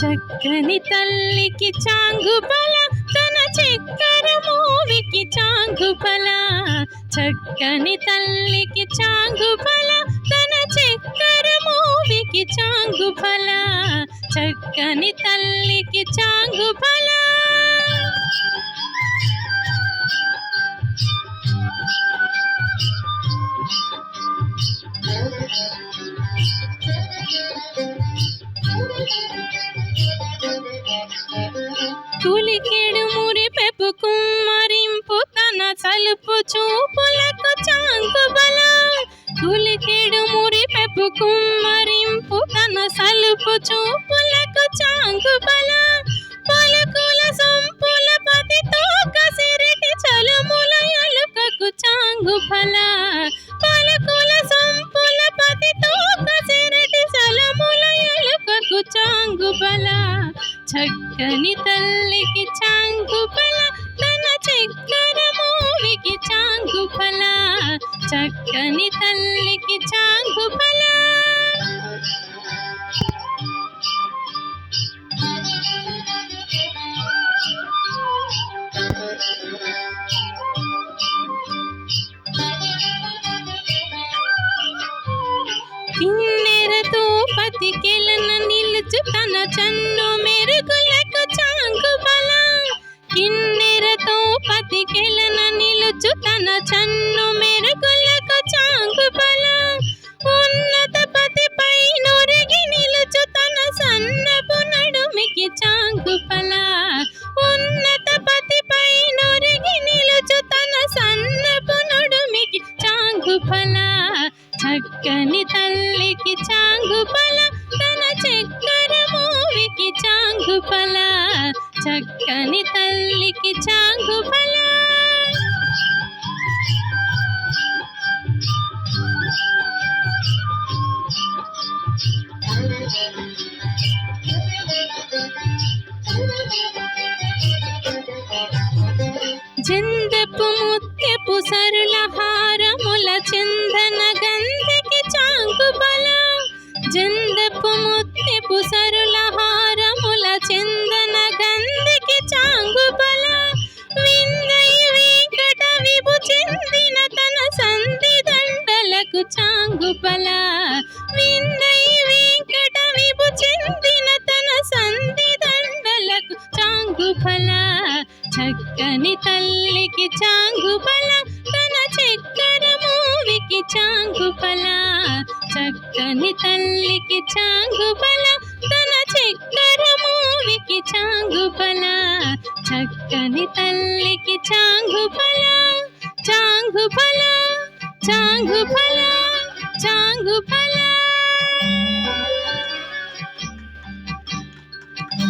చక్కని తల్లికి చాంగు బల తన చక్కెర మూవికి చాంగు బల చక్కని తల్లికి చాంగు బల తన చక్కెర మూవికి చాంగు బల చక్కని తల్లికి చాంగు చూపులకు చాంగు బలం. కులికెడు మురి పెప్పు కుమ్మరింపు తన సలుపు చూపులకు చాంగు బలం. పలుకుల సొంపుల పతితో కసిరిటి చలుముల ఎలుకకు చాంగు ఫల పలుకుల సొంపుల పతితో కసిరిటి చలుముల ఎలుకకు చాంగు బల. చక్కని తల్లికి చాంగు బల. తన చక్కెర తల్లికి చాంగు ఫల చక్కని తల్లికి చాంగు బల కిన్నెరతో పతికెలన నిలుచు తన చన్ను చక్కని తల్లికి చాంగు బల తన చక్కెర మూవికి చాంగు బల చక్కని తల్లికి చాంగు బల జందపు ముత్యపు సరుల హారముల చందన జందపు ముత్యపు సరుల హారముల చందన గంధికి చాంగు బల విందై వెంకట విభు చెందిన తన సంధి దండలకు చాంగు బల విందై వెంకట విభు చెందిన తన సంధి దండలకు చాంగు చక్కని తల్లికి చాంగు బల తన చెక్క చాంగు బల చక్కని తల్లికి చాంగు బల తన చక్కెర మూవికి చాంగు బల చక్కని తల్లికి చాంగు బల చాంగు బల చాంగు బల చాంగు బల